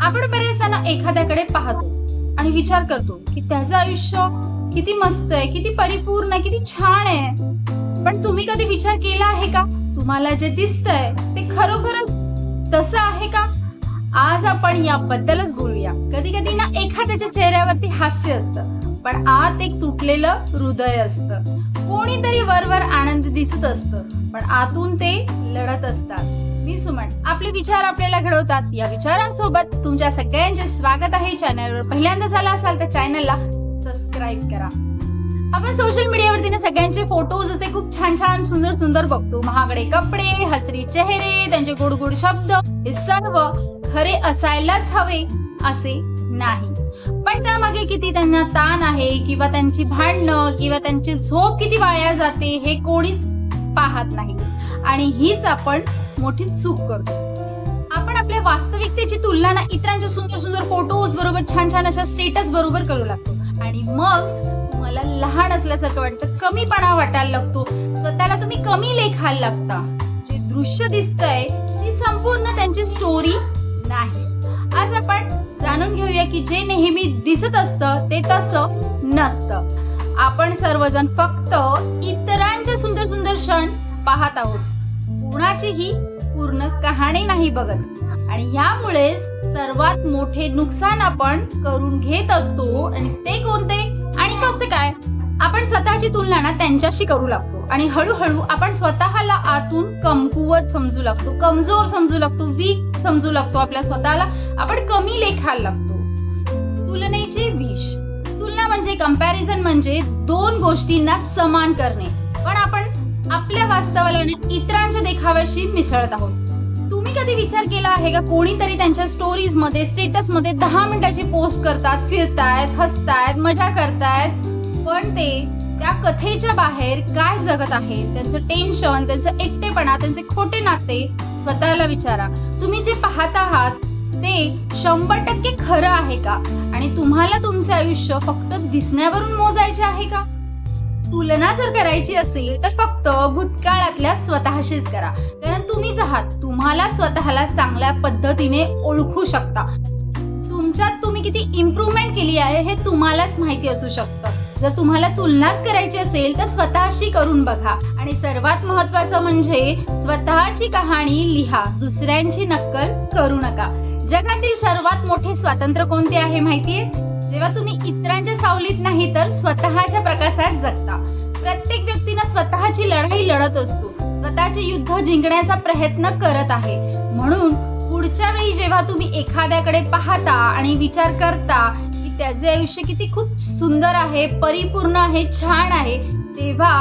आपण बरेचदा एखाद्याकडे पाहतो आणि विचार करतो की त्याचं आयुष्य किती मस्त आहे किती परिपूर्ण आहे किती छान आहे. पण तुम्ही कधी विचार केला आहे का? तुम्हाला जे दिसतंय ते खरोखरच तसं आहे का? आज आपण याबद्दलच बोलूया. कधी कधी ना एखाद्याच्या चेहऱ्यावरती हास्य असतं पण आत एक तुटलेलं हृदय असतं. कोणीतरी वरवर आनंद दिसत असतं पण आतून ते लढत असतात. मी सुमन. आपले विचार आपल्याला घडवतात. या विचारांसोबत तुमच्या सगळ्यांचे स्वागत आहे. चॅनलवर पहिल्यांदा झाला असाल तर चॅनलला सबस्क्राईब करा. आपण सोशल मीडियावरती ना सगळ्यांचे फोटोज असे खूप छान छान सुंदर सुंदर बघतो. महागडे कपडे हसरी चेहरे त्यांचे गोड गोड शब्द हे सर्व खरे असायलाच हवे असे नाही. पण त्यामागे किती त्यांना ताण आहे किंवा त्यांची भांडणं किंवा त्यांची झोप किती वाया जाते हे कोणीच पाहत नाही. आणि हीच आपण मोठी चूक करतो. आपण आपल्या वास्तविकतेची तुलना ना इतरांच्या सुंदर सुंदर फोटोज बरोबर छान छान अशा स्टेटस बरोबर करू लागतो. आणि मग तुम्हाला लहान असल्यासारखं वाटतं कमीपणा वाटायला लागतो. स्वतःला तुम्ही कमी लेखायला लागता. जे दृश्य दिसतंय ती संपूर्ण त्यांची स्टोरी नाही. आज आपण जाणून घेऊया की जे नेहमी दिसत असतं ते तसं नसतं. आपण सर्वजण फक्त इतरांचे सुंदर सुंदर क्षण पाहत आहोत. कुणाचीही पूर्ण कहाणी नाही बघत. आणि यामुळे सर्वात मोठे नुकसान आपण करून घेत असतो आणि ते कोणते आणि कसे काय? आपण स्वतःची तुलना ना त्यांच्याशी करू लागतो. आणि हळूहळू आपण स्वतःला आतून कमकुवत समजू लागतो. कमजोर समजू लागतो. वीक समजू लागतो आपल्या स्वतःला. आपण कमी लेखायला लागतो. कंपॅरिझन म्हणजे दोन गोष्टींना समान करणे. पण आपण आपल्या वास्तवाला आणि इतरांच्या देखाव्याशी मिसळत आहोत. तुम्ही कधी विचार केला आहे का? कोणीतरी त्यांच्या स्टोरीजमध्ये स्टेटसमध्ये दहा मिनिटाची पोस्ट करतात फिरतायत हसतायत मजा करतायत. पण ते त्या कथेच्या बाहेर काय जगत आहे? त्यांचं टेन्शन त्यांचं एकटेपणा त्यांचे खोटे नाते स्वतःला विचारा. तुम्ही जे पाहत आहात ते शंभर टक्के खरं आहे का? आणि तुम्हाला तुमचे आयुष्य फक्त दिसण्यावरून मोजायचे आहे का? तुलना जर करायची असेल तर फक्त भूतकाळातल्या स्वतःशीच करा. कारण तुम्हीच आहात. तुम्हाला स्वतःला चांगल्या पद्धतीने ओळखू शकता. तुमच्यात तुम्ही किती इम्प्रूव्हमेंट केली आहे हे तुम्हालाच माहिती असू शकतं. जर तुम्हाला तुलनाच करायची असेल तर स्वतःशी करून बघा. आणि सर्वात महत्वाचं म्हणजे स्वतःची कहाणी लिहा. दुसऱ्यांची नक्कल करू नका. जगातील सर्वात मोठे स्वातंत्र्य कोणते आहे माहितीये? जेव्हा तुम्ही इतरांच्या सावलीत नाही तर स्वतःच्या प्रकाशात जगता. प्रत्येक व्यक्तीनं स्वतःची लढाई लढत असतो. स्वतःचे युद्ध जिंकण्याचा प्रयत्न करत आहे. म्हणून पुढच्या वेळी जेव्हा तुम्ही एखाद्याकडे पाहता आणि विचार करता की त्याचे आयुष्य किती खूप सुंदर आहे परिपूर्ण आहे छान आहे तेव्हा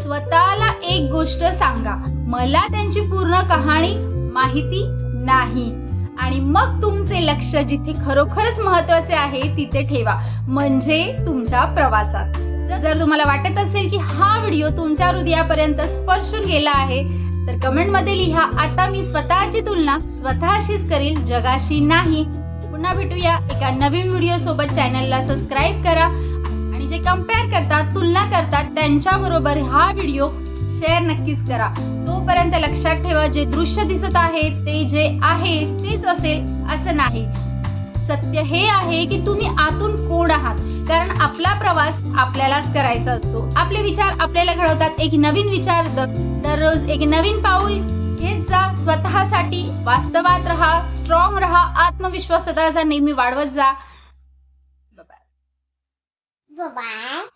स्वतःला एक गोष्ट सांगा. मला त्यांची पूर्ण कहाणी माहिती नाही. आणि मग तुमचे लक्ष जिथे खरोखरच महत्त्वाचे आहे तिथे ठेवा. म्हणजे तुमच्या प्रवासात. जर तुम्हाला वाटत असेल की हा व्हिडिओ तुमच्या हृदयापर्यंत स्पर्शून गेला आहे तर कमेंटमध्ये लिहा आता मी स्वतःची तुलना स्वतःशीच करील जगाशी नाही. पुन्हा भेटूया एका नवीन व्हिडिओ सोबत चॅनलला सबस्क्राईब करा. आणि जे कंपेअर करतात तुलना करतात त्यांच्या बरोबर हा व्हिडिओ शेअर नक्कीच करा. तोपर्यंत लक्षात ठेवा जे दृश्य दिसत आहे ते जे आहे तेच असेल असं नाही. सत्य हे आहे की तुम्ही आतून कोण आहात? कारण आपला प्रवास आपल्यालाच करायचा असतो. आपले विचार आपल्याला घडवतात. एक नवीन विचार दररोज एक नवीन पाऊल. घेत जा स्वतःसाठी वास्तवात राहा स्ट्रॉंग राहा आत्मविश्वास स्वतःचा नेहमी वाढवत जा. बाय